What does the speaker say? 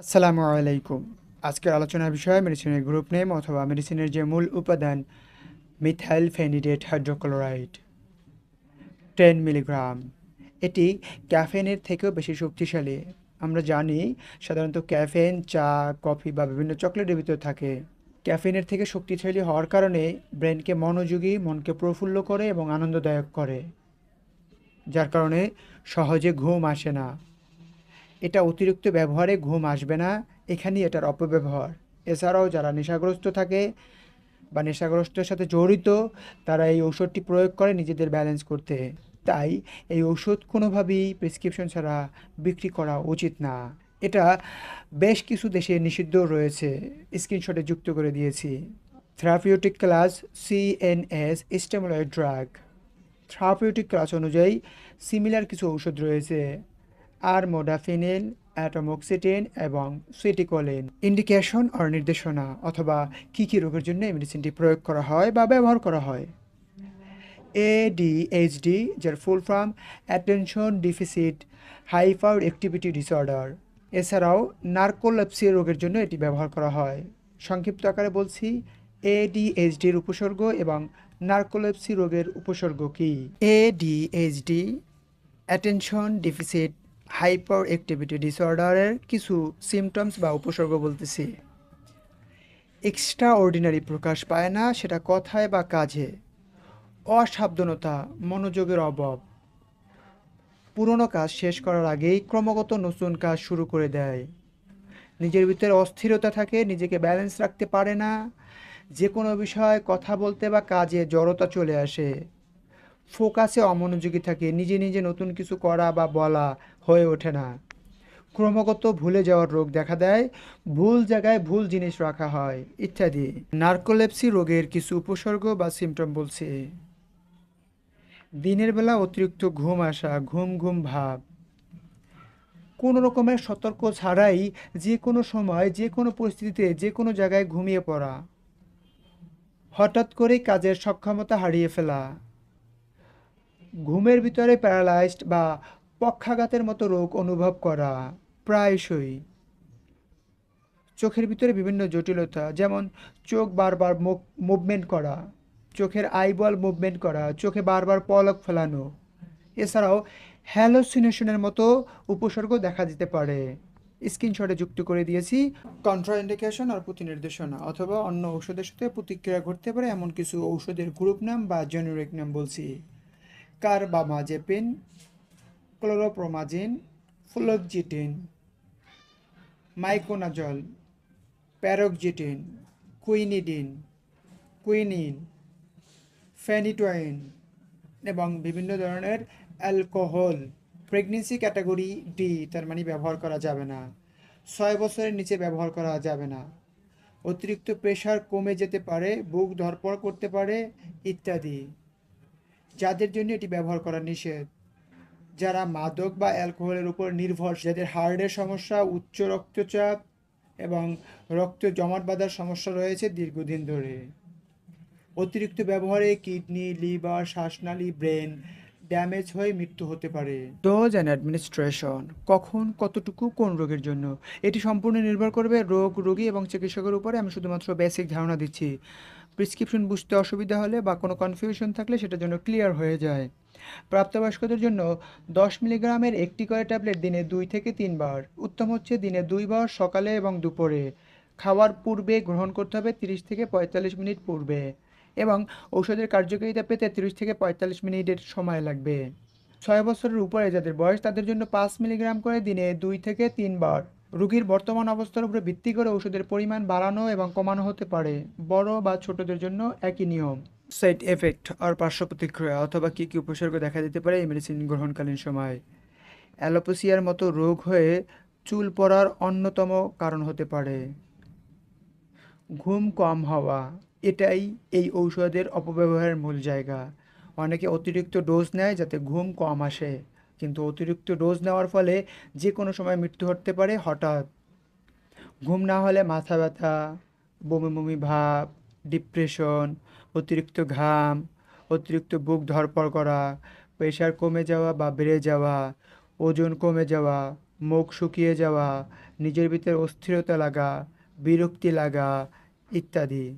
আসসালামু আলাইকুম। আজকের আলোচনার বিষয় মেডিসিনের গ্রুপ নেম অথবা মেডিসিনের যে মূল উপাদান methyl phenidate hydrochloride ten milligram এটি ক্যাফেনের থেকেও বেশি শক্তিশালী। আমরা জানি সাধারণত ক্যাফেন চা কফি বা বিভিন্ন চকলেটের ভিতরে থাকে। ক্যাফেনের থেকে শক্তিশালী হওয়ার কারণে ব্রেনকে মনোযোগী, মনকে প্রফুল্ল করে এবং আনন্দদায়ক করে, যার কারণে সহজে ঘুম আসে না। এটা অতিরিক্ত ব্যবহারে ঘুম আসবে না। এখানেই এটার অপব্যবহার। এছাড়াও যারা নেশাগ্রস্ত থাকে বা নেশাগ্রস্তের সাথে জড়িত, তারা এই ঔষধটি প্রয়োগ করে নিজেদের ব্যালেন্স করতে। তাই এই ঔষধ কোনোভাবেই প্রেসক্রিপশন ছাড়া বিক্রি করা উচিত না। এটা বেশ কিছু দেশে নিষিদ্ধ রয়েছে। স্ক্রিনশটে যুক্ত করে দিয়েছি। Therapeutic class CNS stimulant drug therapeutic class অনুযায়ী সিমিলার কিছু ঔষধ রয়েছে। আর মোডাফিনিল অ্যাটোমোক্সিটিন এবং সুইটিকোলিন ইন্ডিকেশন আর নির্দেশনা অথবা কী কী রোগের জন্য এই মেডিসিনটি প্রয়োগ করা হয় বা ব্যবহার করা হয়? এ এডিএইচডি যার full form attention deficit hyper activity disorder এছাড়াও নার্কোলেপসি রোগের জন্য এটি ব্যবহার করা হয়। সংক্ষিপ্ত আকারে বলছি এ এডিএইচডির উপসর্গ এবং নার্কোলেপসি রোগের উপসর্গ কী? ADHD attention deficit hyper activity ডিসঅর্ডারের কিছু সিমটমস বা উপসর্গ বলতেছি। এক্সট্রা অর্ডিনারি প্রকাশ পায় না, সেটা কথায় বা কাজে। অসাবধানতা, মনোযোগের অভাব। পুরনো কাজ শেষ করার আগেই ক্রমাগত নতুন কাজ শুরু করে দেয়। নিজের ভিতরে অস্থিরতা থাকে, নিজেকে ব্যালেন্স রাখতে পারে না। যে কোনো বিষয়ে কথা বলতে বা কাজে জড়তা চলে আসে। ফোকাসে অমনোযোগী থাকে, নিজে নিজে নতুন কিছু করা বা বলা হয়ে ওঠে না। ক্রমাগত ভুলে যাওয়ার রোগ দেখা দেয়, ভুল জায়গায় ভুল জিনিস রাখা হয়, ইত্যাদি। নার্কোলেপসি রোগের কিছু উপসর্গ বা সিমটম বলছে। দিনের বেলা অতিরিক্ত ঘুম আসা, ঘুম ঘুম ভাব। কোনো রকমের সতর্ক ছাড়াই যে কোনো সময় যে কোনো পরিস্থিতিতে যে কোনো জায়গায় ঘুমিয়ে পড়া। হঠাৎ করেই কাজের সক্ষমতা হারিয়ে ফেলা। ঘুমের ভিতরে প্যারালাইজড বা পক্ষাঘাতের মতো রোগ অনুভব করা প্রায়শই চোখের ভিতরে বিভিন্ন জটিলতা, যেমন চোখ বারবার মুভমেন্ট করা, চোখের আইবল মুভমেন্ট করা, চোখে বারবার পলক ফেলানো। এছাড়াও হ্যালোসিনেশনের মতো উপসর্গ দেখা দিতে পারে। স্ক্রিনশটে যুক্ত করে দিয়েছি, কন্ট্রাইন্ডিকেশন আর প্রতিনির্দেশনা, অথবা অন্য ঔষধের সাথে প্রতিক্রিয়া ঘটতে পারে, এমন কিছু ঔষধের গ্রুপ নাম বা জেনেরিক নাম বলছি। Carbamazepine, chlorpromazine fluoxetine miconazole paroxetine quinidine, quinine phenytoin এবং বিভিন্ন ধরনের অ্যালকোহল। প্রেগনেন্সি ক্যাটাগরি ডি, তার মানে ব্যবহার করা যাবে না। ছয় বছরের নিচে ব্যবহার করা যাবে না। অতিরিক্ত প্রেশার কমে যেতে পারে, বুক ধরপড় করতে পারে, ইত্যাদি। যাদের জন্য এটি ব্যবহার করা নিষেধ। যারা মাদক বা অ্যালকোহলের উপর নির্ভর যাদের হার্টের সমস্যা, উচ্চ রক্তচাপ এবং রক্ত জমাট বাঁধার সমস্যা রয়েছে দীর্ঘদিন ধরে। অতিরিক্ত ব্যবহারে কিডনি, লিভার, শ্বাসনালী, ব্রেন ড্যামেজ হয়ে মৃত্যু হতে পারে। ডোজ অ্যান্ড অ্যাডমিনিস্ট্রেশন কখন কতটুকু কোন রোগের জন্য? এটি সম্পূর্ণ নির্ভর করবে রোগ, রোগী এবং চিকিৎসকের উপরে। আমি শুধুমাত্র বেসিক ধারণা দিচ্ছি। প্রেসক্রিপশন বুঝতে অসুবিধা হলে বা কোনো কনফিউশন থাকলে সেটার জন্য ক্লিয়ার হয়ে যায়। প্রাপ্তবয়স্কদের জন্য দশ মিলিগ্রামের একটি করে ট্যাবলেট দিনে দুই থেকে তিনবার। উত্তম হচ্ছে দিনে দুইবার সকালে এবং দুপুরে। খাওয়ার পূর্বে গ্রহণ করতে হবে তিরিশ থেকে পঁয়তাল্লিশ মিনিট পূর্বে। এবং ঔষধের কার্যকারিতা পেতে তিরিশ থেকে পঁয়তাল্লিশ মিনিটের সময় লাগবে। ছয় বছরের উপরে যাদের বয়স, তাদের জন্য পাঁচ মিলিগ্রাম করে দিনে দুই থেকে তিনবার রোগীর বর্তমান অবস্থার উপরে ভিত্তি করে ওষুধের পরিমাণ বাড়ানো এবং কমানো হতে পারে। বড় বা ছোটদের জন্য একই নিয়ম। সাইড এফেক্ট আর পার্শ্ব প্রতিক্রিয়া অথবা কী কী উপসর্গ দেখা দিতে পারে এই মেডিসিন গ্রহণকালীন সময়। অ্যালোপেসিয়ার মতো রোগ হয়ে চুল পড়ার অন্যতম কারণ হতে পারে। ঘুম কম হওয়া। এটাই এই ঔষধের অপব্যবহারের মূল জায়গা। অনেকে অতিরিক্ত ডোজ নেয় যাতে ঘুম কম আসে। কিন্তু অতিরিক্ত ডোজ নেওয়ার ফলে যে কোনো সময় মৃত্যু হতে পারে হঠাৎ। ঘুম না হলে মাথা ব্যথা বমি বমি ভাব, ডিপ্রেশন, অতিরিক্ত ঘাম, অতিরিক্ত বুক ধরপড় করা, প্রেশার কমে যাওয়া বা বেড়ে যাওয়া, ওজন কমে যাওয়া, মুখ শুকিয়ে যাওয়া, নিজের ভিতরে অস্থিরতা লাগা, বিরক্তি লাগা, ইত্যাদি।